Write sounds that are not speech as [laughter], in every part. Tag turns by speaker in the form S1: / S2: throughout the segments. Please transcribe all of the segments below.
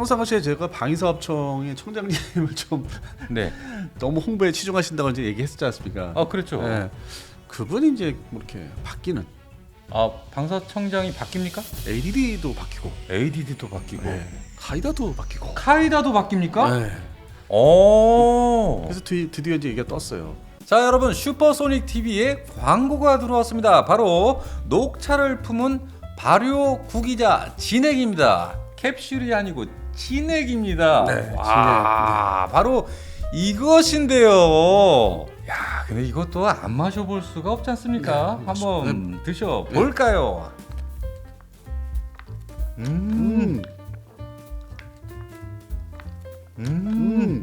S1: 평상시에 제가 방위사업청의 청장님을 좀 [laughs]
S2: 네.
S1: 너무 홍보에 치중하신다고 이제 얘기했었지 않습니까?
S2: 아 그렇죠.
S1: 예. 그분이 이제 뭐 이렇게 바뀌는
S2: 아 방사청장이 바뀝니까?
S1: ADD도 바뀌고
S2: ADD도 바뀌고
S1: 예. 가이다도 바뀌고
S2: 카이다도 바뀝니까?
S1: 예.
S2: 오.
S1: 그래서 드, 드디어 이제 얘기가 떴어요.
S2: 자 여러분 슈퍼소닉 TV에 광고가 들어왔습니다. 바로 녹차를 품은 발효 구기자 진액입니다. 캡슐이 아니고 진액입니다.
S1: 네,
S2: 와 바로 이것인데요. 야 근데 이것도 안 마셔볼 수가 없지 않습니까?
S1: 네,
S2: 한번 드셔 볼까요? 음,
S1: 음.
S2: 음,
S1: 음.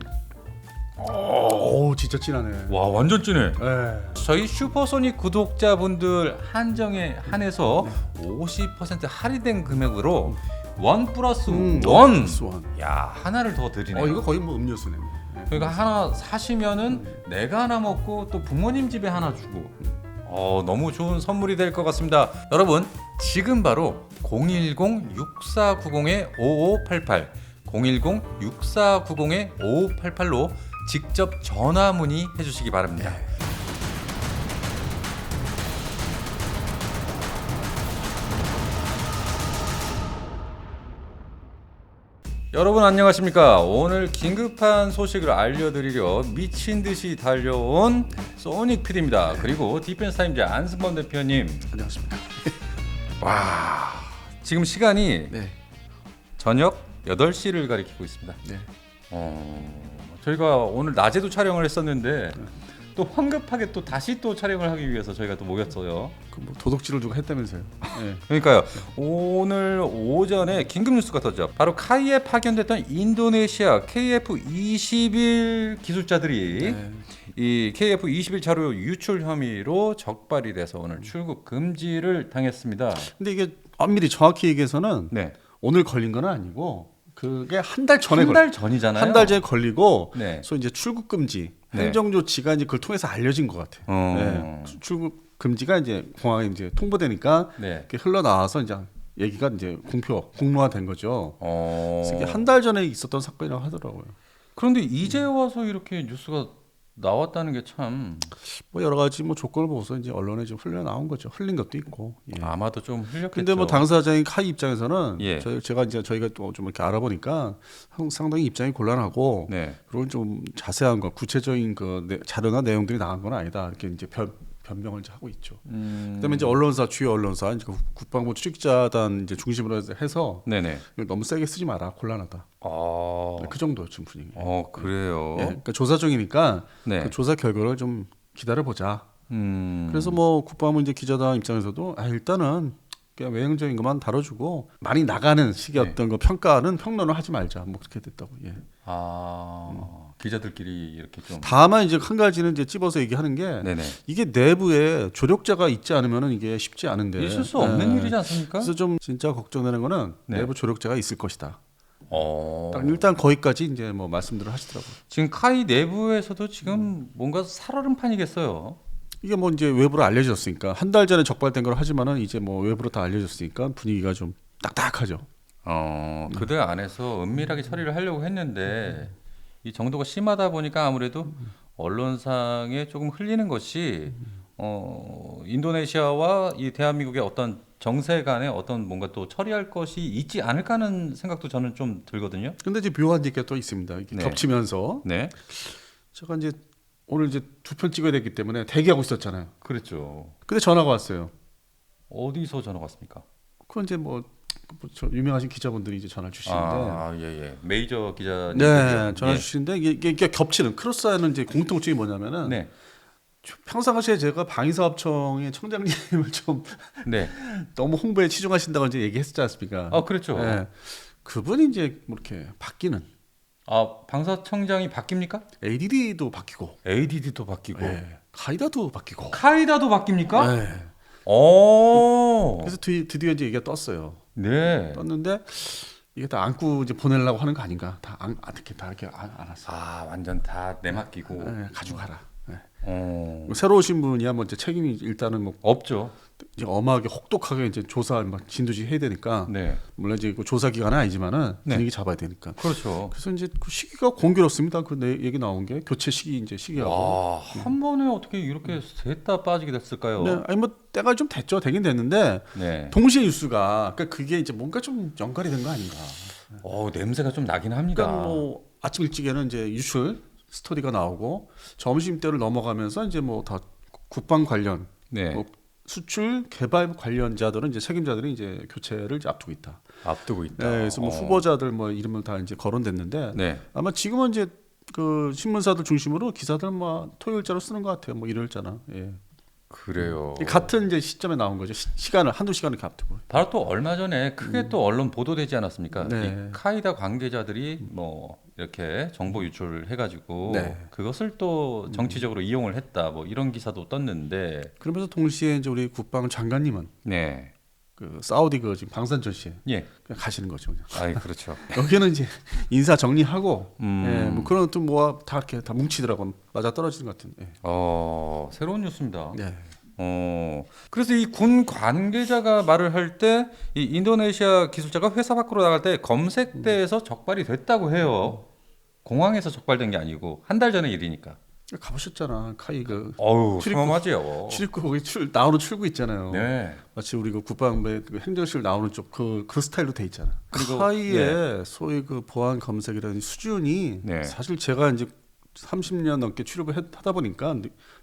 S1: 오, 진짜 진하네.
S2: 와 완전 진해.
S1: 예.
S2: 저희 슈퍼소닉 구독자분들 한정에 한해서 50% 할인된 금액으로 원 플러스
S1: 음,
S2: 원.
S1: 스완.
S2: 야 하나를 더 드리네요.
S1: 어, 이거 거의 뭐 음료수네. 예.
S2: 그러니까 하나 사시면은 내가 하나 먹고 또 부모님 집에 하나 주고. 어 너무 좋은 선물이 될 것 같습니다. 여러분 지금 바로 010-6490-5588 010-6490-5588로 직접 전화 문의 해 주시기 바랍니다. 여러분 안녕하십니까? 오늘 긴급한 소식을 알려드리려 미친 듯이 달려온 소닉 PD입니다. 그리고 디펜스 타임즈 안승범 대표님.
S1: 안녕하십니까. [laughs]
S2: 와 지금 시간이
S1: 네.
S2: 저녁 8시를 가리키고 있습니다.
S1: 네.
S2: 어, 저희가 오늘 낮에도 촬영을 했었는데 또 황급하게 또 다시 또 촬영을 하기 위해서 저희가 또 모였어요.
S1: 그뭐 도둑질을 누가 했다면서요. 예. [laughs]
S2: 그러니까요. 오늘 오전에 긴급 뉴스가 터져. 바로 카이에 파견됐던 인도네시아 KF-21 기술자들이
S1: 네.
S2: 이 KF-21 자료 유출 혐의로 적발이 돼서 오늘 출국 금지를 당했습니다.
S1: 근데 이게 엄밀히 정확히 얘기해서는
S2: 네.
S1: 오늘 걸린 건 아니고 그게 한 달 전에
S2: 한
S1: 걸-
S2: 달 전이잖아요.
S1: 한 달 전에 걸리고
S2: 네.
S1: 소위 이제 출국 금지
S2: 네.
S1: 행정 조치가 이제 그걸 통해서 알려진 것 같아요.
S2: 어.
S1: 네. 수- 출국 금지가 이제 공항에 이제 통보되니까
S2: 네.
S1: 이렇게 흘러나와서 이제 얘기가 이제 공표 공로화된 거죠.
S2: 어.
S1: 그래서 이게 한 달 전에 있었던 사건이라고 하더라고요.
S2: 그런데 이제 와서 이렇게 뉴스가 나왔다는 게 참
S1: 뭐 여러 가지 뭐 조건을 보고서 이제 언론에 좀 흘러 나온 거죠. 흘린 것도 있고. 예.
S2: 아마도 좀 흘렸겠죠.
S1: 근데 뭐 당사자인 카이 입장에서는
S2: 예.
S1: 저희 제가 이제 저희가 또 좀 이렇게 알아보니까 상- 상당히 입장이 곤란하고
S2: 네.
S1: 그리고 좀 자세한 거 구체적인 그 내- 자료나 내용들이 나간 건 아니다 이렇게 이제 변, 변명을 이제 하고 있죠.
S2: 음.
S1: 그다음에 이제 언론사 주요 언론사 이제 그 국방부 출입자단 이제 중심으로 해서-
S2: 네네.
S1: 너무 세게 쓰지 마라 곤란하다.
S2: 아.
S1: 그 정도 지금 분위기.
S2: 어 그래요.
S1: 예, 그러니까 조사 중이니까
S2: 네.
S1: 그 조사 결과를 좀 기다려 보자.
S2: 음.
S1: 그래서 뭐 국방부 이제 기자단 입장에서도 아 일단은 그냥 외형적인 것만 다뤄주고 많이 나가는 식의
S2: 네.
S1: 어떤 그 평가는 평론을 하지 말자. 뭐 그렇게 됐다고. 예.
S2: 아 기자들끼리 이렇게 좀.
S1: 다만 이제 한 가지는 이제 찝어서 얘기하는 게
S2: 네네.
S1: 이게 내부에 조력자가 있지 않으면은 이게 쉽지 않은데
S2: 있을 수 없는
S1: 예.
S2: 일이지 않습니까?
S1: 그래서 좀 진짜 걱정되는 거는
S2: 네.
S1: 내부 조력자가 있을 것이다.
S2: 어.
S1: 딱 일단 거기까지 이제 뭐 말씀들을 하시더라고요.
S2: 지금 카이 내부에서도 지금 뭔가 살얼음 판이겠어요.
S1: 이게 뭐 이제 외부로 알려졌으니까 한 달 전에 적발된 걸 하지만은 이제 뭐 외부로 다 알려졌으니까 분위기가 좀 딱딱하죠.
S2: 어 그들 안에서 은밀하게 처리를 하려고 했는데 이 정도가 심하다 보니까 아무래도 언론상에 조금 흘리는 것이 어 인도네시아와 이 대한민국의 어떤 정세 간에 어떤 뭔가 또 처리할 것이 있지 않을까 하는 생각도 저는 좀 들거든요.
S1: 근데 이제 묘한 얘기가 또 있습니다. 이게
S2: 네.
S1: 겹치면서
S2: 네.
S1: 제가 이제 오늘 이제 두 편 찍어야 됐기 때문에 대기하고 있었잖아요.
S2: 그렇죠.
S1: 근데 전화가 왔어요.
S2: 어디서 전화가 왔습니까?
S1: 그건 이제 뭐, 유명하신 기자분들이 이제 전화 주시는데
S2: 아, 예, 예. 메이저 기자님.
S1: 네, 전화
S2: 예.
S1: 주시는데 이게, 이게, 이게 겹치는 크로스하는 이제 공통점이 뭐냐면은
S2: 네.
S1: 평상시에 제가 방위사업청의 청장님을 [laughs] 좀
S2: 네.
S1: 너무 홍보에 치중하신다고 이제 얘기했었지 않습니까?
S2: 아, 그렇죠.
S1: 네. 그분이 이제 뭐 이렇게 바뀌는
S2: 아, 방사청장이 바뀝니까?
S1: ADD도 바뀌고,
S2: ADD도 바뀌고.
S1: 예, 가이다도 바뀌고.
S2: 카이다도 바뀝니까?
S1: 네.
S2: 오.
S1: 그래서 드, 드디어 이제 얘기가 떴어요.
S2: 네.
S1: 떴는데 이게 다 안고 이제 보내려고 하는 거 아닌가? 다 안, 안 이렇게 다 이렇게 안, 안았어.
S2: 아, 완전 다 내맡기고.
S1: 예, 가져가라.
S2: 어,
S1: 새로 오신 분이야 뭐 이제 책임이 일단은 뭐
S2: 없죠.
S1: 이제 엄하게 혹독하게 이제 조사 막 진두지 해야 되니까
S2: 네,
S1: 물론 이제 그 조사 기간은 아니지만은
S2: 네.
S1: 분위기 잡아야 되니까.
S2: 그렇죠.
S1: 그래서 이제 그 시기가 공교롭습니다. 그 내 얘기 나온 게 교체 시기 이제 시기하고.
S2: 와, 한 번에 어떻게 이렇게 셋다 빠지게 됐을까요?
S1: 네, 아니 뭐 때가 좀 됐죠. 되긴 됐는데
S2: 네.
S1: 동시에 뉴스가 그러니까 그게 이제 뭔가 좀 연관이 된 거 아닌가.
S2: 어, 냄새가 좀 나긴 합니다.
S1: 그러니까 뭐 아침 일찍에는 이제 유출 스토리가 나오고 점심 때를 넘어가면서 이제 뭐 다 국방 관련
S2: 네,
S1: 뭐 수출 개발 관련자들은 이제 책임자들이 이제 교체를 이제 앞두고 있다.
S2: 앞두고 있다.
S1: 네, 그래서 뭐
S2: 어.
S1: 후보자들 뭐 이름을 다 이제 거론됐는데
S2: 네,
S1: 아마 지금은 이제 그 신문사들 중심으로 기사들 뭐 토요일자로 쓰는 것 같아요. 뭐 일요일자나. 예.
S2: 그래요.
S1: 같은 이제 시점에 나온 거죠. 시, 시간을 한두 시간을 앞두고.
S2: 바로 또 얼마 전에 크게 또 언론 보도되지 않았습니까?
S1: 음. 네.
S2: 이 카이다 관계자들이 뭐 이렇게 정보 유출을 해가지고
S1: 네.
S2: 그것을 또 정치적으로 이용을 했다. 뭐 이런 기사도 떴는데,
S1: 그러면서 동시에 이제 우리 국방 장관님은
S2: 네,
S1: 그 사우디 그 지금 방산 전시에
S2: 예,
S1: 그냥 가시는 거죠. 그냥.
S2: 아이 그렇죠. [laughs]
S1: 여기는 이제 인사 정리하고
S2: 음.
S1: 예, 뭐 그런 또 뭐다 이렇게 다 뭉치더라고 맞아 떨어지는 것 같은. 예.
S2: 어, 새로운 뉴스입니다.
S1: 예.
S2: 어, 그래서 이 군 관계자가 말을 할 때 이 인도네시아 기술자가 회사 밖으로 나갈 때 검색대에서 적발이 됐다고 해요. 공항에서 적발된 게 아니고 한 달 전의 일이니까.
S1: 가보셨잖아. 카이 그
S2: 어우. 상엄하지요.
S1: 출입구 거기 출 나오는 출구 있잖아요.
S2: 네.
S1: 마치 우리 그 국방부의 그 행정실 나오는 쪽그그 스타일로 돼 있잖아.
S2: 그리고-
S1: 카이의 소위 그 보안 검색이라는 수준이
S2: 네.
S1: 사실 제가 이제 30년 넘게 출입을 했- 하다 보니까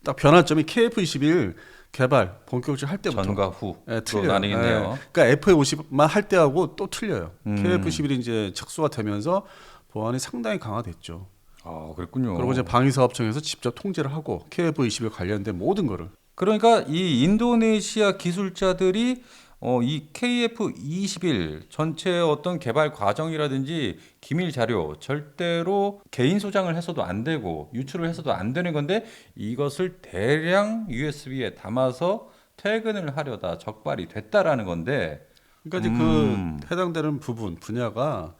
S1: 딱 변화점이 KF21 개발 본격적으로 할 때부터
S2: 전과 후.
S1: 예,
S2: 또
S1: 틀려요.
S2: 나뉘겠네요.
S1: 예, 그러니까 FA50만 할 때하고 또 틀려요.
S2: 음.
S1: KF21이 이제 착수가 되면서 보안이 상당히 강화됐죠.
S2: 아, 그랬군요.
S1: 그리고 이제 방위사업청에서 직접 통제를 하고 KF21 관련된 모든 거를
S2: 그러니까 이 인도네시아 기술자들이 어, 이 KF21 전체 어떤 개발 과정이라든지 기밀 자료 절대로 개인 소장을 해서도 안 되고 유출을 해서도 안 되는 건데 이것을 대량 USB에 담아서 퇴근을 하려다 적발이 됐다라는 건데
S1: 그러니까 이제
S2: 음.
S1: 그 해당되는 부분 분야가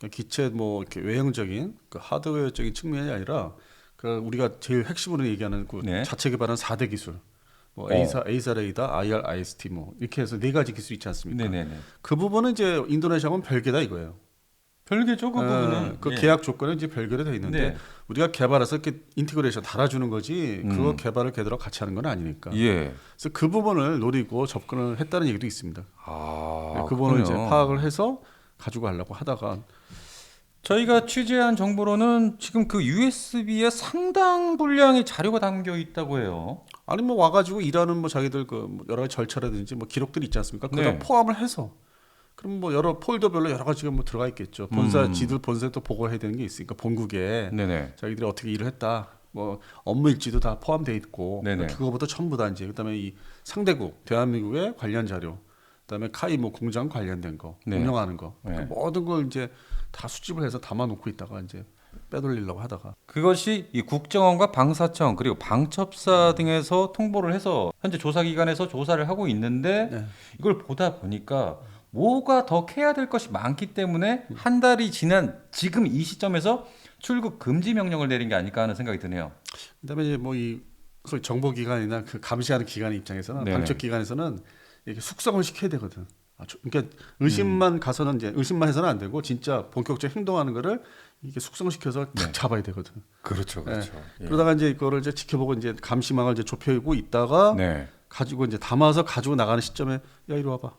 S1: 그냥 기체 뭐 이렇게 외형적인 그 하드웨어적인 측면이 아니라 그 우리가 제일 핵심으로 얘기하는 그
S2: 네.
S1: 자체 개발한 4대 기술 뭐
S2: 어.
S1: A사 A사 레이더, IR, IST 뭐 이렇게 해서 네 가지 기술 있지 않습니까?
S2: 네네네
S1: 그 부분은 이제 인도네시아하고는 별개다 이거예요.
S2: 별개죠 그
S1: 어,
S2: 부분은
S1: 그
S2: 예.
S1: 계약 조건은 이제 별개로 돼 있는데
S2: 네.
S1: 우리가 개발해서 이렇게 인티그레이션 달아주는 거지 그거
S2: 음.
S1: 개발을 걔들하고 같이 하는 건 아니니까.
S2: 예.
S1: 그래서 그 부분을 노리고 접근을 했다는 얘기도 있습니다.
S2: 아,
S1: 네, 그 부분을 이제. 파악을 해서 가지고 가려고 하다가
S2: 저희가 취재한 정보로는 지금 그 USB에 상당 분량의 자료가 담겨 있다고 해요.
S1: 아니 뭐 와가지고 일하는 뭐 자기들 그뭐 여러 가지 절차라든지 뭐 기록들이 있지 않습니까? 그거
S2: 네.
S1: 다 포함을 해서 그럼 뭐 여러 폴더별로 여러 가지가 뭐 들어가 있겠죠. 본사
S2: 음.
S1: 지들 본사에 또 보고해야 되는 게 있으니까 본국에
S2: 네네.
S1: 자기들이 어떻게 일을 했다. 뭐 업무 일지도 다 포함돼 있고
S2: 네네.
S1: 그거부터 전부 다 이제 그다음에 이 상대국 대한민국의 관련 자료 그다음에 카이 뭐 공장 관련된 거
S2: 네.
S1: 운영하는 거
S2: 네.
S1: 그 모든 걸 이제 다 수집을 해서 담아 놓고 있다가 이제 빼돌리려고 하다가
S2: 그것이 이 국정원과 방사청 그리고 방첩사 등에서 통보를 해서 현재 조사기관에서 조사를 하고 있는데
S1: 네.
S2: 이걸 보다 보니까 뭐가 더 캐야 될 것이 많기 때문에 한 달이 지난 지금 이 시점에서 출국 금지 명령을 내린 게 아닐까 하는 생각이 드네요.
S1: 그다음에 이제 뭐이 소위 정보 기관이나 그 감시하는 기관 입장에서는
S2: 네네.
S1: 방첩 기관에서는 이렇게 숙성을 시켜야 되거든. 아, 저- 그러니까 의심만 가서는 이제 의심만 해서는 안 되고 진짜 본격적으로 행동하는 거를 이게 숙성시켜서 탁 잡아야 되거든.
S2: 그렇죠,
S1: 그렇죠. 그러다가 이제 그거를 이제 지켜보고 이제 감시망을 이제 좁혀고 있다가
S2: 네.
S1: 가지고 이제 담아서 가지고 나가는 시점에 야 이리 와봐.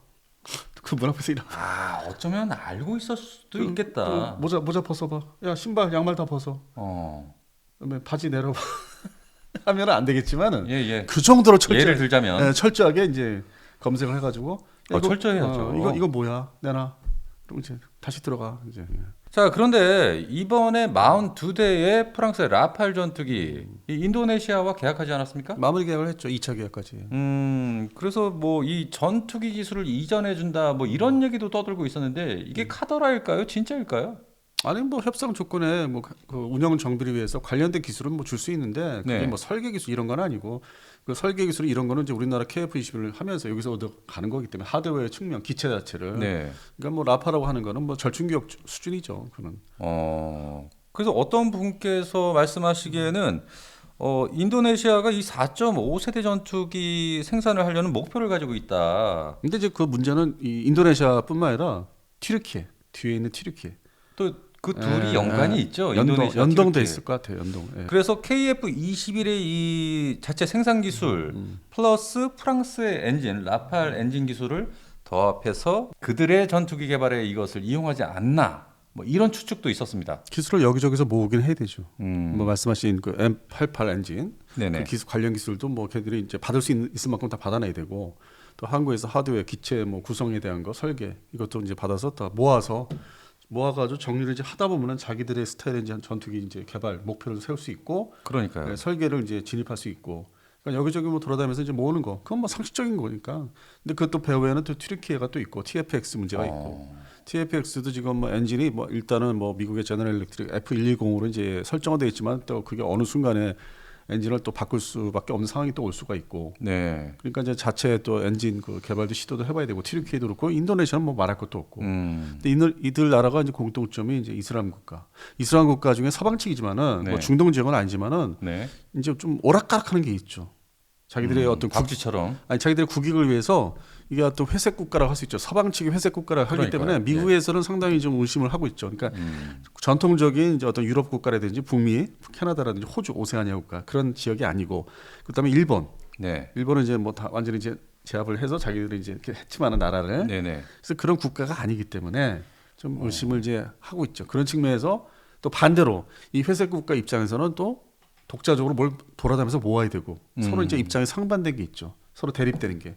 S1: [laughs] 그 문 앞에서 와.
S2: 아 어쩌면 알고 있을 수도
S1: 그,
S2: 있겠다.
S1: 그 모자 모자 벗어봐. 야 신발 양말 다 벗어.
S2: 어,
S1: 그다음에 바지 내려봐. [laughs] 하면은 안 되겠지만은
S2: 예 예.
S1: 그 정도로 철저히
S2: 예를 들자면
S1: 네, 철저하게 이제 검색을 해가지고 야,
S2: 어, 철저해야죠.
S1: 어, 이거 이거 뭐야 내놔. 그럼 이제 다시 들어가 이제.
S2: 자 그런데 이번에 42대의 프랑스의 라팔 전투기 이 인도네시아와 계약하지 않았습니까?
S1: 마무리 계약을 했죠. 2차 계약까지.
S2: 음 그래서 뭐 이 전투기 기술을 이전해 준다 뭐 이런 얘기도 떠들고 있었는데 이게 카더라일까요? 진짜일까요?
S1: 아니 뭐 협상 조건에 뭐 그 운영 정비를 위해서 관련된 기술은 뭐 줄 수 있는데 그게
S2: 네.
S1: 뭐 설계 기술 이런 건 아니고 그 설계 기술 이런 거는 이제 우리나라 KF21을 하면서 여기서 얻어 가는 거기 때문에 하드웨어 측면 기체 자체를
S2: 네.
S1: 그러니까 뭐 라파라고 하는 거는 뭐 절충기업 수준이죠. 그는
S2: 어 그래서 어떤 분께서 말씀하시기에는 어, 인도네시아가 이 4.5세대 전투기 생산을 하려는 목표를 가지고 있다.
S1: 근데 이제 그 문제는 이 인도네시아뿐만 아니라 튀르키예 뒤에 있는 튀르키예
S2: 또 그 둘이
S1: 예,
S2: 연관이
S1: 예.
S2: 있죠.
S1: 연동
S2: 인도네시아
S1: 연동돼. 있을 것 같아요. 연동. 예.
S2: 그래서 KF-21의 이 자체 생산 기술 플러스 프랑스의 엔진 라팔 엔진 기술을 더합해서 그들의 전투기 개발에 이것을 이용하지 않나 뭐 이런 추측도 있었습니다.
S1: 기술을 여기저기서 모으긴 해야 되죠.
S2: 음,
S1: 뭐 말씀하신 그 M88 엔진
S2: 네네.
S1: 그 기술 관련 기술도 뭐 걔들이 이제 받을 수 있, 있을 만큼 다 받아내야 되고 또 한국에서 하드웨어 기체 뭐 구성에 대한 거 설계 이것도 이제 받아서 다 모아서 모아가지고 정리를 이제 하다 보면은 자기들의 스타일의 이제 전투기 이제 개발 목표를 세울 수 있고
S2: 그러니까요.
S1: 네, 설계를 이제 진입할 수 있고 그러니까 여기저기 뭐 돌아다니면서 이제 모으는 거. 그건 뭐 상식적인 거니까. 근데 그것도 배후에는 또 튀르키예가 또 있고 TFX 문제가 있고.
S2: 어,
S1: TFX도 지금 뭐 엔진이 뭐 일단은 뭐 미국의 제너럴 일렉트릭 F110으로 이제 설정은 돼 있지만 또 그게 어느 순간에 엔진을 또 바꿀 수밖에 없는 상황이 또 올 수가 있고
S2: 네.
S1: 그러니까 이제 자체 또 엔진 그 개발도 시도도 해봐야 되고 튀르키예도 그렇고 인도네시아는 뭐 말할 것도 없고
S2: 음,
S1: 근데 이들, 이들 나라가 이제 공통점이 이제 이슬람 국가 이슬람 국가 중에 서방 측이지만은
S2: 네.
S1: 뭐 중동 지역은 아니지만은
S2: 네.
S1: 이제 좀 오락가락하는 게 있죠 자기들의
S2: 음,
S1: 어떤 국,
S2: 박쥐처럼.
S1: 아니 자기들의 국익을 위해서 이게 어떤 회색 국가라고 할 수 있죠. 서방 측이 회색 국가라고 하기
S2: 그러니까요.
S1: 때문에 미국에서는 상당히 좀 의심을 하고 있죠. 그러니까
S2: 음,
S1: 전통적인 이제 어떤 유럽 국가라든지 북미, 캐나다라든지 호주, 오세아니아 국가 그런 지역이 아니고 그다음에 일본.
S2: 네.
S1: 일본은 이제 뭐 다 완전히 이제 제압을 해서 자기들이 이제 이렇게 했지만은 나라를
S2: 네네.
S1: 그래서 그런 국가가 아니기 때문에 좀
S2: 어.
S1: 의심을 이제 하고 있죠. 그런 측면에서 또 반대로 이 회색 국가 입장에서는 또 독자적으로 뭘 돌아다니면서 모아야 되고 서로
S2: 음.
S1: 이제 입장이 상반된 게 있죠. 서로 대립되는 게.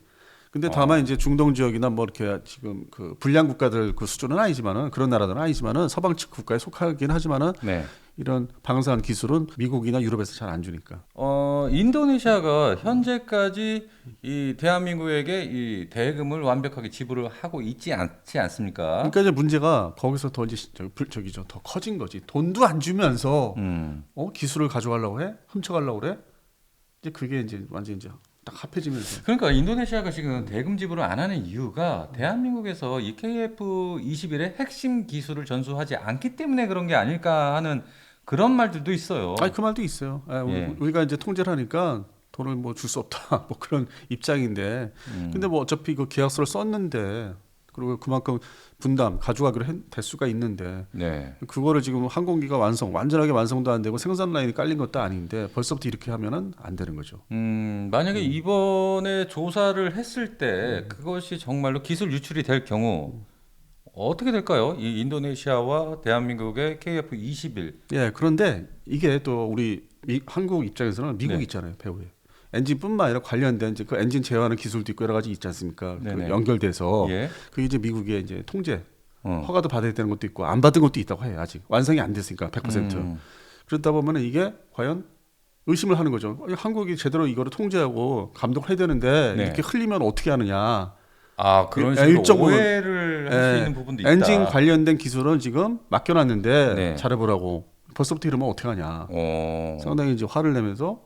S1: 근데
S2: 어.
S1: 다만 이제 중동 지역이나 뭐 이렇게 지금 그 불량 국가들 그 수준은 아니지만은 그런 나라들은 아니지만은 서방 측 국가에 속하긴 하지만은
S2: 네.
S1: 이런 방사한 기술은 미국이나 유럽에서 잘 안 주니까.
S2: 어, 인도네시아가 현재까지 이 대한민국에게 이 대금을 완벽하게 지불을 하고 있지 않지 않습니까?
S1: 그러니까 이제 문제가 거기서 더 이제 저기 불- 저기죠 더 커진 거지. 돈도 안 주면서
S2: 음.
S1: 어 기술을 가져가려고 해? 훔쳐가려고 그래? 이제 그게 이제 완전 이제 딱 합해지면서
S2: 그러니까 인도네시아가 지금 대금 지불을 안 하는 이유가 대한민국에서 이 KF-21의 핵심 기술을 전수하지 않기 때문에 그런 게 아닐까 하는 그런 말들도 있어요.
S1: 아니 그 말도 있어요. 아, 우리-
S2: 예.
S1: 우리가 이제 통제를 하니까 돈을 뭐 줄 수 없다 [laughs] 뭐 그런 입장인데
S2: 음.
S1: 근데 뭐 어차피 그 계약서를 썼는데 그리고 그만큼 분담 가져가기로 했- 될 수가 있는데
S2: 네.
S1: 그거를 지금 항공기가 완성 완전하게 완성도 안 되고 생산 라인이 깔린 것도 아닌데 벌써부터 이렇게 하면은 안 되는 거죠.
S2: 음, 만약에 이번에 조사를 했을 때 그것이 정말로 기술 유출이 될 경우 어떻게 될까요? 이 인도네시아와 대한민국의 KF-21
S1: 예, 그런데 이게 또 우리 미- 한국 입장에서는 미국
S2: 네.
S1: 있잖아요, 배우에. 엔진뿐만 아니라 관련된 이제 그 엔진 제어하는 기술도 있고 여러 가지 있지 않습니까? 그. 연결돼서
S2: 예.
S1: 그게 이제 미국의 이제 통제
S2: 어.
S1: 허가도 받아야 되는 것도 있고 안 받은 것도 있다고 해요 아직 완성이 안 됐으니까 100%
S2: 음.
S1: 그러다 보면은 이게 과연 의심을 하는 거죠 어, 한국이 제대로 이거를 통제하고 감독해야 되는데
S2: 네.
S1: 이렇게 흘리면 어떻게 하느냐
S2: 아 그런
S1: 그
S2: 식으로 오해를 할수
S1: 예,
S2: 있는 부분도 있다.
S1: 엔진 관련된 기술은 지금 맡겨놨는데
S2: 네.
S1: 잘해보라고 벌써부터 이러면 어떻게 하냐
S2: 어.
S1: 상당히 이제 화를 내면서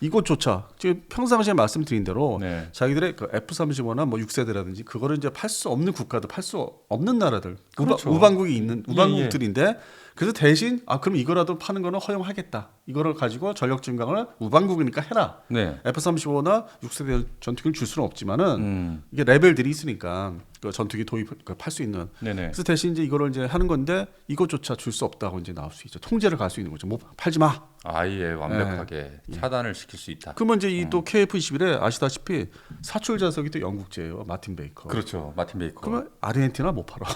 S1: 이것조차 지금 평상시에 말씀드린 대로
S2: 네.
S1: 자기들의 그 F-35나 뭐 6세대라든지 그거를 이제 팔 수 없는 국가도 팔수 없는 나라들
S2: 그렇죠.
S1: 우방, 국이 있는
S2: 예,
S1: 우방국들인데 그래서 대신 아 그럼 이거라도 파는 거는 허용하겠다 이거를 가지고 전력 증강을 우방국이니까 해라
S2: 네.
S1: F-35나 6세대 전투기를 줄 수는 없지만은
S2: 음.
S1: 이게 레벨들이 있으니까 그 전투기 도입 팔수 있는
S2: 네네.
S1: 그래서 대신 이제 이거를 이제 하는 건데 이것조차 줄 수 없다고 이제 나올 수 있죠 통제를 갈 수 있는 거죠 뭐 팔지 마
S2: 아예 완벽하게 차단을 시킬 수 있다.
S1: 그러면 이제 이
S2: 음.
S1: 또 KF-21에 아시다시피 사출 좌석이 또 영국제예요 마틴 베이커
S2: 그렇죠. 마틴 베이커.
S1: 그러면 아르헨티나 못 팔아.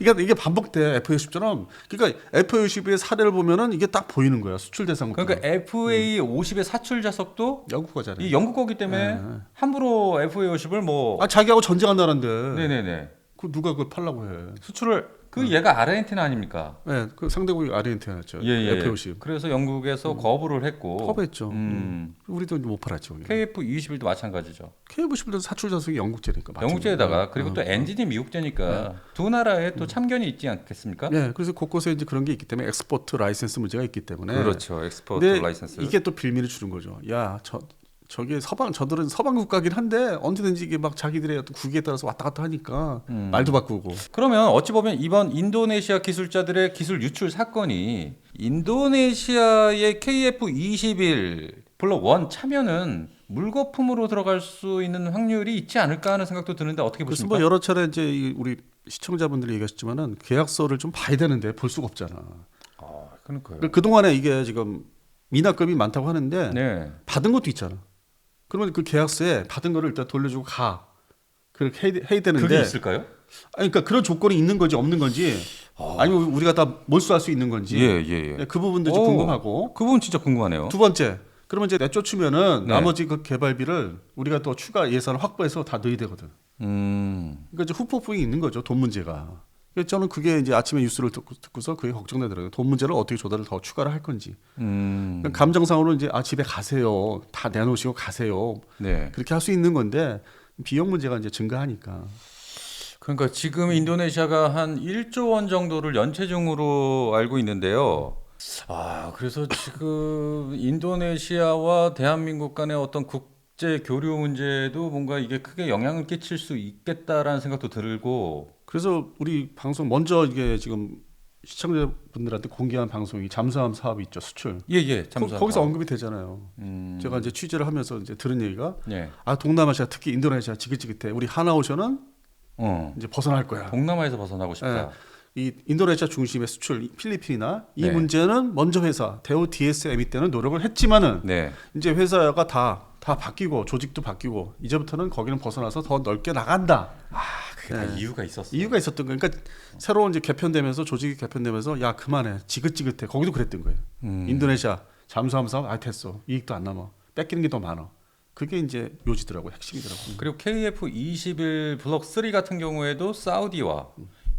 S1: 이게 이게 반복돼 F-50처럼 그러니까 F-50의 사례를 보면은 이게 딱 보이는 거야 수출 대상
S2: 그러니까 FA 50의 사출 자석도
S1: 영국 거잖아요.
S2: 이 영국 거기 때문에
S1: 네.
S2: 함부로 FA 50을 뭐
S1: 아 자기하고 전쟁한 나라인데
S2: 네네네
S1: 그 누가 그걸 팔라고 해?
S2: 수출을 그 얘가 아르헨티나 아닙니까?
S1: 네, 그 상대국이 아르헨티나였죠.
S2: 예 예.
S1: F-50
S2: 그래서 영국에서 거부를 했고
S1: 커버했죠.
S2: 음.
S1: 우리도 못 팔았죠. 거기.
S2: KF 21도 마찬가지죠.
S1: KF-51도 사출 좌석이 영국제니까. 맞죠?
S2: 영국제에다가 그리고
S1: 어,
S2: 또
S1: 어.
S2: 엔진이 미국제니까 두 나라에 또 참견이 있지 않겠습니까?
S1: 네, 그래서 곳곳에 이제 그런 게 있기 때문에 엑스포트 라이센스 문제가 있기 때문에
S2: 그렇죠. 엑스포트
S1: 근데
S2: 라이센스.
S1: 이게 또 빌미를 주는 거죠. 야, 저 저게 서방 저들은 서방 국가긴 한데 언제든지 이게 막 자기들의 어떤 국익에 따라서 왔다 갔다 하니까
S2: 음.
S1: 말도 바꾸고
S2: 그러면 어찌 보면 이번 인도네시아 기술자들의 기술 유출 사건이 인도네시아의 KF21 블록 1 참여는 물거품으로 들어갈 수 있는 확률이 있지 않을까 하는 생각도 드는데 어떻게 보십니까?
S1: 뭐 여러 차례 이제 이 우리 시청자분들이 얘기하셨지만은 계약서를 좀 봐야 되는데 볼 수가 없잖아.
S2: 아, 그러니까요.
S1: 그 동안에 이게 지금 미납금이 많다고 하는데
S2: 네.
S1: 받은 것도 있잖아. 그러면 그 계약서에 받은 거를 일단 돌려주고 가. 그렇게 해야, 해야 되는데.
S2: 그게 있을까요?
S1: 아니, 그러니까 그런 조건이 있는 건지 없는 건지 아니면 우리가 다 몰수할 수 있는 건지
S2: 예, 예, 예.
S1: 그 부분도 좀
S2: 오.
S1: 궁금하고
S2: 그 부분 진짜 궁금하네요.
S1: 두 번째 그러면 이제 내쫓으면은
S2: 네.
S1: 나머지 그 개발비를 우리가 또 추가 예산을 확보해서 다 넣어야 되거든.
S2: 음.
S1: 그러니까 이제 후폭풍이 있는 거죠 돈 문제가. 저는 그게 이제 아침에 뉴스를 듣고, 듣고 서 그게 걱정되더라고요. 돈 문제를 어떻게 조달을 더 추가를 할 건지.
S2: 음.
S1: 그러니까 감정상으로 이제 아 집에 가세요. 다 내놓으시고 가세요.
S2: 네.
S1: 그렇게 할 수 있는 건데 비용 문제가 이제 증가하니까.
S2: 그러니까 지금 인도네시아가 한 1조 원 정도를 연체중으로 알고 있는데요. 아, 그래서 지금 인도네시아와 대한민국 간의 어떤 국제 교류 문제도 뭔가 이게 크게 영향을 끼칠 수 있겠다라는 생각도 들고
S1: 그래서 우리 방송 먼저 이게 지금 시청자분들한테 공개한 방송이 잠수함 사업이 있죠 수출.
S2: 예, 예.
S1: 거,
S2: 잠수
S1: 거기서 언급이 되잖아요.
S2: 음.
S1: 제가 이제 취재를 하면서 이제 들은 얘기가
S2: 예.
S1: 아 동남아시아 특히 인도네시아 지긋지긋해. 우리 하나오션은
S2: 어.
S1: 이제 벗어날 거야.
S2: 동남아에서 벗어나고 싶다.
S1: 예. 이 인도네시아 중심의 수출 필리핀이나 이
S2: 네.
S1: 문제는 먼저 회사 대우 DSM이 때는 노력을 했지만은
S2: 네.
S1: 이제 회사가 다다 바뀌고 조직도 바뀌고 이제부터는 거기는 벗어나서 더 넓게 나간다.
S2: 그게 다 이유가 있었어.
S1: 이유가 있었던 거예요. 그러니까 새로운 이제 개편되면서 조직이 개편되면서 야 그만해 지긋지긋해 거기도 그랬던 거예요.
S2: 음.
S1: 인도네시아 잠수함 사업 아 됐어 이익도 안 남아 뺏기는 게 더 많아. 그게 이제 요지더라고 요 핵심이더라고. 요
S2: 그리고 KF21 블록 3 같은 경우에도 사우디와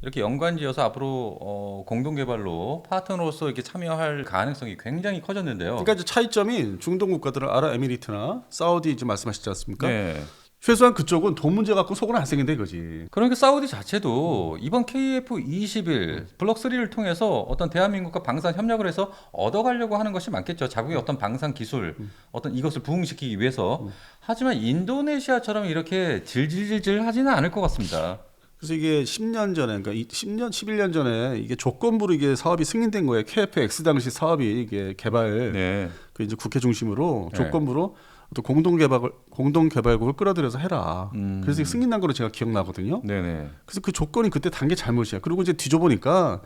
S2: 이렇게 연관지어서 앞으로 어, 공동 개발로 파트너로서 이렇게 참여할 가능성이 굉장히 커졌는데요.
S1: 그러니까 이제 차이점이 중동 국가들은 아랍에미리트나 사우디 이제 말씀하셨지 않습니까?
S2: 네.
S1: 최소한 그쪽은 돈 문제 갖고 속은 안 생긴다 이거지.
S2: 그러니까 사우디 자체도 이번 KF21 블록 3를 통해서 어떤 대한민국과 방산 협력을 해서 얻어가려고 하는 것이 많겠죠. 자국의 어떤 방산 기술, 어떤 이것을 부흥시키기 위해서. 하지만 인도네시아처럼 이렇게 질질질질 하지는 않을 것 같습니다.
S1: 그래서 이게 10년 전에 그러니까 이 10년 11년 전에 이게 조건부로 이게 사업이 승인된 거예요. KFX 당시 사업이 이게 개발
S2: 네.
S1: 그 이제 국회 중심으로
S2: 네.
S1: 조건부로 또 공동 개발 공동 개발국을 끌어들여서 해라.
S2: 음.
S1: 그래서 승인난 거로 제가 기억나거든요.
S2: 네네.
S1: 그래서 그 조건이 그때 단게 잘못이야. 그리고 이제 뒤져보니까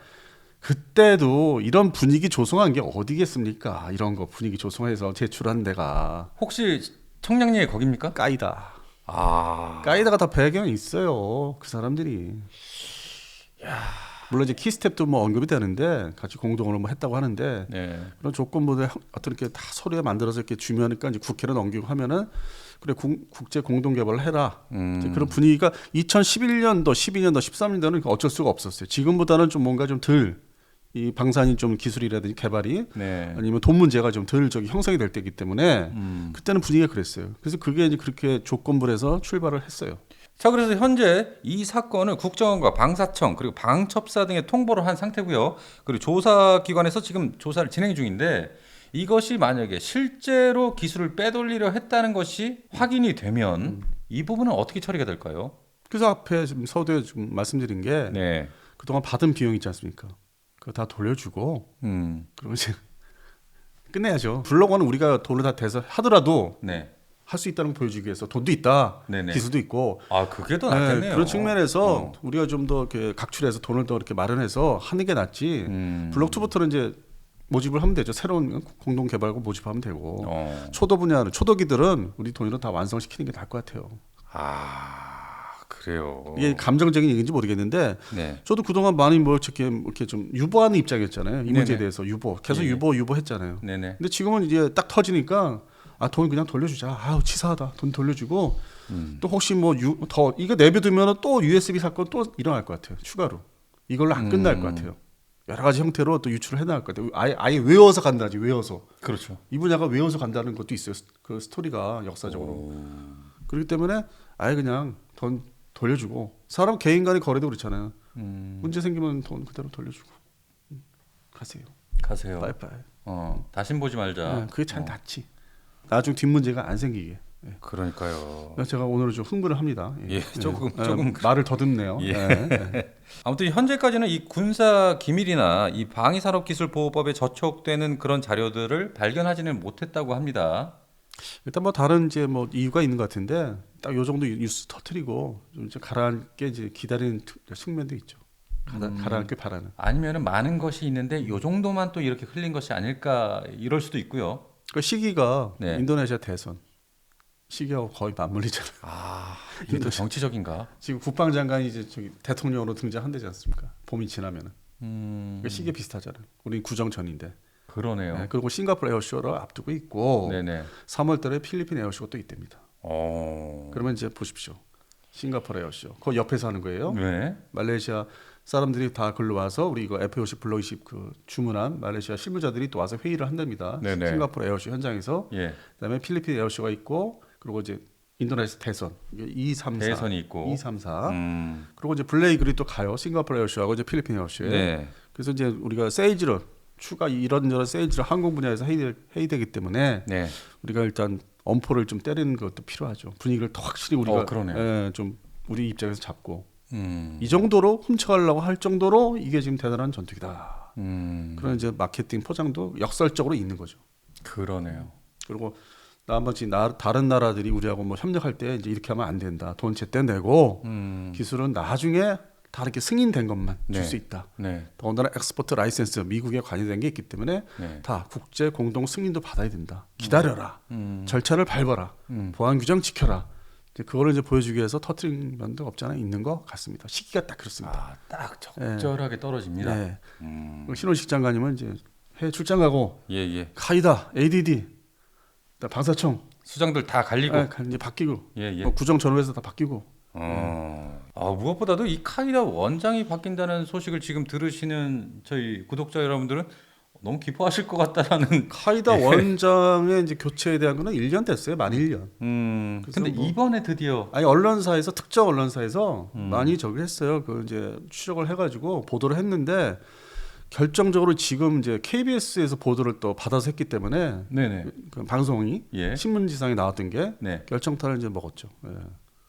S1: 그때도 이런 분위기 조성한 게 어디겠습니까? 이런 거 분위기 조성해서 제출한 데가
S2: 혹시 청량리에 거깁니까?
S1: 까이다.
S2: 아.
S1: 까이다가 다 배경이 있어요. 그 사람들이. 물론 이제 키스텝도 뭐 언급이 되는데 같이 공동으로 뭐 했다고 하는데
S2: 네.
S1: 그런 조건부들 어떤 이렇게 다 서류에 만들어서 이렇게 주면니까 이제 국회로 넘기고 하면은 그래 국, 국제 공동 개발을 해라.
S2: 음.
S1: 이제 그런 분위기가 2011년도, 12년도, 13년도는 어쩔 수가 없었어요. 지금보다는 좀 뭔가 좀덜 이 방산이 좀 기술이라든지 개발이
S2: 네.
S1: 아니면 돈 문제가 좀 덜 저기 형성이 될 때이기 때문에
S2: 음.
S1: 그때는 분위기가 그랬어요. 그래서 그게 이제 그렇게 조건부에서 출발을 했어요.
S2: 자, 그래서 현재 이 사건을 국정원과 방사청 그리고 방첩사 등에 통보를 한 상태고요. 그리고 조사 기관에서 지금 조사를 진행 중인데 이것이 만약에 실제로 기술을 빼돌리려 했다는 것이 확인이 되면 이 부분은 어떻게 처리가 될까요?
S1: 그래서 앞에 지금 서두에 좀 말씀드린 게
S2: 네.
S1: 그동안 받은 비용 있지 않습니까? 그거 다 돌려주고
S2: 음.
S1: 그러면 이제 [laughs] 끝내야죠. 블로거는 우리가 돈을 다 대서 하더라도
S2: 네.
S1: 할 수 있다는 걸 보여주기 위해서 돈도 있다,
S2: 네네.
S1: 기술도 있고
S2: 아, 그게 더
S1: 네,
S2: 낫겠네요.
S1: 그런 측면에서
S2: 어.
S1: 우리가 좀더 이렇게 각출해서 돈을 더 이렇게 마련해서 하는 게 낫지.
S2: 음.
S1: 블록 2부터는 이제 모집을 하면 되죠. 새로운 공동 개발고 모집하면 되고
S2: 어.
S1: 초도 분야는 초도기들은 우리 돈으로 다 완성시키는 게 나을 것 같아요.
S2: 아, 그래요.
S1: 이게 감정적인 얘기인지 모르겠는데
S2: 네.
S1: 저도 그동안 많이 뭐 이렇게 이렇게 좀 유보하는 입장이었잖아요. 이 문제에
S2: 네네.
S1: 대해서 유보 계속
S2: 예.
S1: 유보 유보했잖아요.
S2: 네네.
S1: 근데 지금은 이제 딱 터지니까 아 돈 그냥 돌려주자. 아우 치사하다. 돈 돌려주고
S2: 음.
S1: 또 혹시 뭐 더 이거 내비두면 또 USB 사건 또 일어날 것 같아요. 추가로 이걸로 안 끝날
S2: 음.
S1: 것 같아요. 여러 가지 형태로 또 유출을 해나갈 것 같아요. 아예 아예 외워서 간다지 외워서
S2: 그렇죠.
S1: 이 분야가 외워서 간다는 것도 있어요. 그 스토리가 역사적으로
S2: 오.
S1: 그렇기 때문에 아예 그냥 돈 돌려주고 사람 개인 간의 거래도 그렇잖아요.
S2: 음.
S1: 문제 생기면 돈 그대로 돌려주고 음, 가세요.
S2: 가세요.
S1: 빠이빠이.
S2: 어, 다신 보지 말자.
S1: 네, 그게 참
S2: 어.
S1: 낫지. 나중 뒷 문제가 안 생기게.
S2: 그러니까요.
S1: 그래서 제가 오늘은 좀 흥분을 합니다.
S2: 예, 조금- 조금 그-
S1: 말을 더듬네요.
S2: 예.
S1: 예. [laughs]
S2: 아무튼 현재까지는 이 군사 기밀이나 이 방위 산업 기술 보호법에 저촉되는 그런 자료들을 발견하지는 못했다고 합니다.
S1: 일단 뭐 다른 이제 뭐 이유가 있는 것 같은데 딱 요 정도 뉴스 터트리고 좀 이제 가라앉게 이제 기다리는 특- 측면도 있죠. 가라,
S2: 음.
S1: 가라앉게 바라는.
S2: 아니면은 많은 것이 있는데 요 정도만 또 이렇게 흘린 것이 아닐까 이럴 수도 있고요.
S1: 그 시기가
S2: 네.
S1: 인도네시아 대선 시기하고 거의 맞물리잖아요.
S2: 아, [laughs] 이게 또 정치적인가?
S1: 지금 국방장관이 이제 저기 대통령으로 등장한대지 않습니까? 봄이 지나면은
S2: 음,
S1: 그 시기 비슷하잖아요. 우리 구정 전인데.
S2: 그러네요.
S1: 네, 그리고 싱가포르 에어쇼를 앞두고 있고
S2: 네네.
S1: 3월달에 필리핀 에어쇼가 또 있답니다.
S2: 어.
S1: 그러면 이제 보십시오. 싱가포르 에어쇼. 그 옆에서 하는 거예요.
S2: 네.
S1: 말레이시아 사람들이 다 글로 와서 우리 이거 F50 블로이십 그 주문한 말레이시아 실무자들이 또 와서 회의를 한답니다.
S2: 네네.
S1: 싱가포르 에어쇼 현장에서
S2: 예.
S1: 그다음에 필리핀 에어쇼가 있고 그리고 이제 인도네시아 대선 2, 3, 4
S2: 대선이 있고.
S1: 2, 3, 4
S2: 음.
S1: 그리고 이제 블레이글이 또 가요. 싱가포르 에어쇼하고 이제 필리핀 에어쇼에.
S2: 네.
S1: 그래서 이제 우리가 세이지를 추가 이런저런 세이지를 항공 분야에서 회의 회의되기 때문에
S2: 네.
S1: 우리가 일단 엄포를 좀 때리는 것도 필요하죠. 분위기를 더 확실히 우리가
S2: 어.
S1: 예, 좀 우리 입장에서 잡고
S2: 음.
S1: 이 정도로 훔쳐가려고 할 정도로 이게 지금 대단한 전투기다.
S2: 음.
S1: 그런 이제 마케팅 포장도 역설적으로 있는 거죠.
S2: 그러네요.
S1: 그리고 나머지 나, 다른 나라들이 우리하고 뭐 협력할 때 이제 이렇게 하면 안 된다. 돈 제때 내고
S2: 음.
S1: 기술은 나중에 다 이렇게 승인된 것만
S2: 네.
S1: 줄수 있다.
S2: 네.
S1: 더군다나 엑스포트 라이센스 미국에 관여된 게 있기 때문에
S2: 네.
S1: 다 국제 공동 승인도 받아야 된다. 기다려라.
S2: 음.
S1: 절차를 밟아라.
S2: 음.
S1: 보안 규정 지켜라. 이제 그거를 이제 보여주기 위해서 터트린 면도 없지 않아 있는 것 같습니다. 시기가 딱 그렇습니다.
S2: 아, 딱 적절하게 떨어집니다.
S1: 네.
S2: 음.
S1: 그 신원식 장관님은 이제 해외 출장 가고
S2: 예, 예.
S1: 카이다, ADD, 방사청
S2: 수장들 다 갈리고
S1: 아, 이제 바뀌고
S2: 예, 예.
S1: 뭐 구정 전후에서 다 바뀌고
S2: 어. 아, 무엇보다도 이 카이다 원장이 바뀐다는 소식을 지금 들으시는 저희 구독자 여러분들은 너무 기뻐하실 것 같다라는 [laughs]
S1: 카이다
S2: 예.
S1: 원장의 이제 교체에 대한 거는 1년 됐어요. 만 1년.
S2: 음. 근데
S1: 뭐-
S2: 이번에 드디어
S1: 아니 언론사에서 특정 언론사에서
S2: 음.
S1: 많이 저기 했어요. 그 이제 추적을 해 가지고 보도를 했는데 결정적으로 지금 이제 KBS에서 보도를 또 받아서 했기 때문에
S2: 네, 네.
S1: 그 방송이
S2: 예.
S1: 신문지상에 나왔던 게
S2: 네.
S1: 결정타를 이제 먹었죠. 예.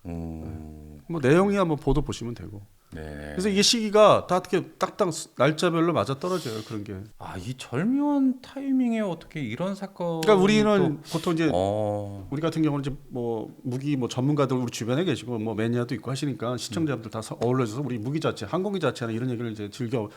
S2: 음.
S1: 뭐 내용이야 뭐 보도 보시면 되고.
S2: 네.
S1: 그래서 이게 시기가 다 어떻게 딱딱 날짜별로 맞아 떨어져요. 그런 게.
S2: 아, 이 절묘한 타이밍에 어떻게 이런 사건
S1: 그러니까 우리는 보통 이제
S2: 어.
S1: 우리 같은 경우는 이제 뭐 무기 뭐 전문가들 우리 주변에 계시고 뭐 매니아도 있고 하시니까 시청자분들 다 서- 어울려져서 우리 무기 자체, 항공기 자체나 이런 얘기를 이제 즐겨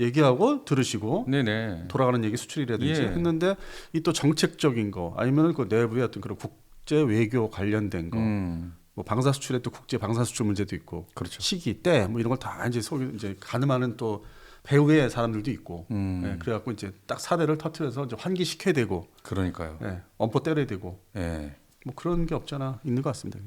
S1: 얘기하고 들으시고
S2: 네, 네.
S1: 돌아가는 얘기 수출이라든지
S2: 예.
S1: 했는데 이 또 정책적인 거 아니면 그 내부의 어떤 그런 국제 외교 관련된 거,
S2: 음.
S1: 뭐 방사 수출에 또 국제 방사 수출 문제도 있고
S2: 그렇죠.
S1: 시기 때 뭐 이런 걸 다 이제 속 이제 가늠하는 또 배우의 사람들도 있고
S2: 음.
S1: 예, 그래갖고 이제 딱 사대를 터트려서 이제 환기 시켜야 되고
S2: 그러니까요.
S1: 예, 엄포 때려야 되고
S2: 예.
S1: 뭐 그런 게 없잖아 있는 것 같습니다.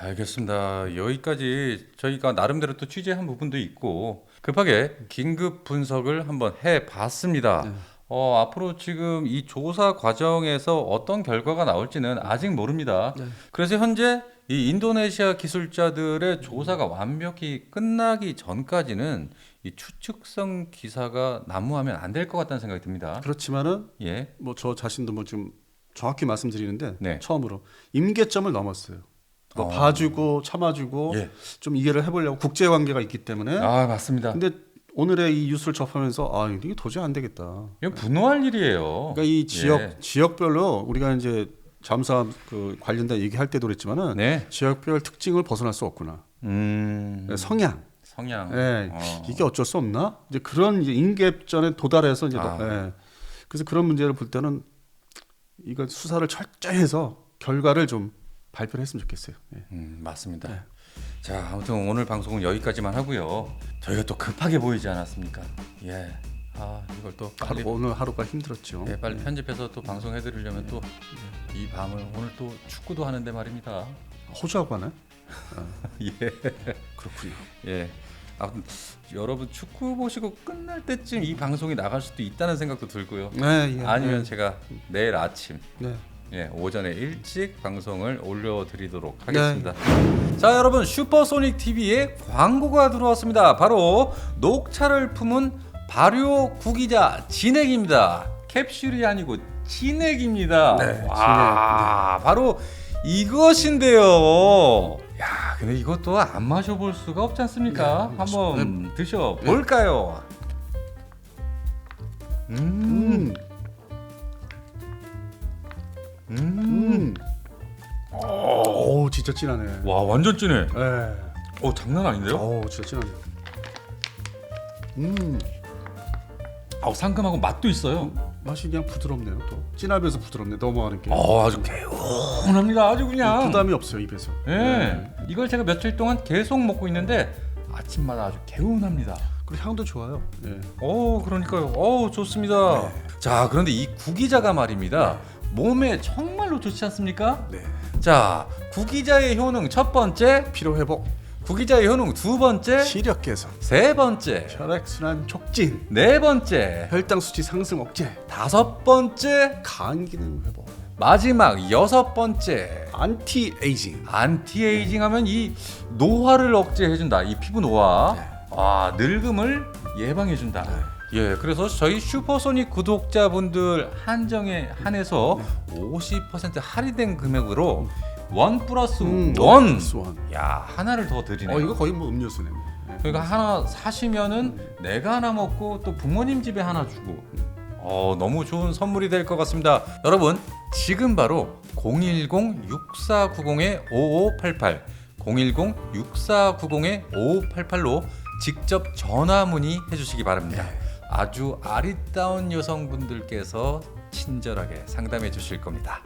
S2: 알겠습니다. 여기까지 저희가 나름대로 또 취재한 부분도 있고 급하게 긴급 분석을 한번 해봤습니다.
S1: 네.
S2: 어, 앞으로 지금 이 조사 과정에서 어떤 결과가 나올지는 아직 모릅니다.
S1: 네.
S2: 그래서 현재 이 인도네시아 기술자들의 조사가 완벽히 끝나기 전까지는 이 추측성 기사가 난무하면 안 될 것 같다는 생각이 듭니다.
S1: 그렇지만은
S2: 예,
S1: 뭐 저 자신도 뭐 지금 정확히 말씀드리는데
S2: 네.
S1: 처음으로 임계점을 넘었어요. 뭐
S2: 어.
S1: 봐주고 참아주고
S2: 예.
S1: 좀 이해를 해보려고 국제 관계가 있기 때문에.
S2: 아 맞습니다.
S1: 근데 오늘의 이 뉴스를 접하면서 아 이게 도저히 안 되겠다.
S2: 이건 분노할 일이에요.
S1: 그러니까 이 지역
S2: 예.
S1: 지역별로 우리가 이제 잠수함 그 관련된 얘기할 때도 그랬지만은
S2: 네.
S1: 지역별 특징을 벗어날 수 없구나.
S2: 음.
S1: 성향.
S2: 성향.
S1: 예.
S2: 어.
S1: 이게 어쩔 수 없나? 이제 그런 이제 인계점에 도달해서 이제
S2: 아.
S1: 예. 그래서 그런 문제를 볼 때는 이거 수사를 철저히 해서 결과를 좀 발표를 했으면 좋겠어요. 예.
S2: 음, 맞습니다.
S1: 네.
S2: 자, 아무튼 오늘 방송은 여기까지만 하고요. 저희가 또 급하게 보이지 않았습니까? 예. 아, 이걸 또 빨리
S1: 하루, 오늘 하루가 힘들었죠.
S2: 예, 빨리 편집해서 또 방송해 드리려면 또 이 밤을 오늘 또 축구도 하는데 말입니다.
S1: 호주하고 하나요? [laughs]
S2: 예.
S1: 그렇군요.
S2: 예. 아무튼 여러분 축구 보시고 끝날 때쯤 이 방송이 나갈 수도 있다는 생각도 들고요.
S1: 네, 예.
S2: 아니면 제가 내일 아침
S1: 네.
S2: 예, 오전에 일찍 방송을 올려드리도록
S1: 네.
S2: 하겠습니다. 자, 여러분 슈퍼소닉 TV에 광고가 들어왔습니다. 바로 녹차를 품은 발효 구기자 진액입니다. 캡슐이 아니고 진액입니다.
S1: 네,
S2: 와, 바로 이것인데요. 야, 근데 이것도 안 마셔볼 수가 없지 않습니까?
S1: 네,
S2: 한번 드셔 볼까요? 음,
S1: 음.
S2: 음,
S1: 음. 오 진짜 진하네.
S2: 와, 완전 진해.
S1: 예.
S2: 어, 장난 아닌데요?
S1: 오 진짜 진하네. 음.
S2: 아, 상큼하고 맛도 있어요.
S1: 맛이 그냥 부드럽네요. 또 진하면서 부드럽네. 넘어가는 게.
S2: 어, 아주 개운합니다. 아주 그냥.
S1: 부담이 없어요 입에서.
S2: 예.
S1: 네.
S2: 이걸 제가 며칠 동안 계속 먹고 있는데 아침마다 아주 개운합니다.
S1: 그리고 향도 좋아요. 예.
S2: 오, 그러니까요. 오, 좋습니다. 자, 그런데 이 구기자가 말입니다. 몸에 정말로 좋지 않습니까?
S1: 네.
S2: 자, 구기자의 효능 첫 번째,
S1: 피로 회복,
S2: 구기자의 효능 두 번째,
S1: 시력 개선,
S2: 세 번째,
S1: 혈액 순환 촉진,
S2: 네 번째,
S1: 혈당 수치 상승 억제,
S2: 다섯 번째,
S1: 간 기능 회복,
S2: 마지막 여섯 번째.
S1: 안티 에이징.
S2: 안티에이징 하면 이 노화를 억제해 준다. 이 피부 노화. 아, 늙음을 예방해 준다. 예, 그래서 저희 슈퍼소닉 구독자분들 한정에 한해서 50% 할인된 금액으로 원 플러스
S1: 음,
S2: 원.
S1: 스원.
S2: 야, 하나를 더 드리네요.
S1: 어 이거 거의 뭐 음료수네. 예.
S2: 그러니까 하나 사시면은 내가 하나 먹고 또 부모님 집에 하나 주고 어, 너무 좋은 선물이 될 것 같습니다. 여러분 지금 바로 010-6490-5588 010-6490-5588로 직접 전화 문의해 주시기 바랍니다. 아주 아리따운 여성분들께서 친절하게 상담해 주실 겁니다.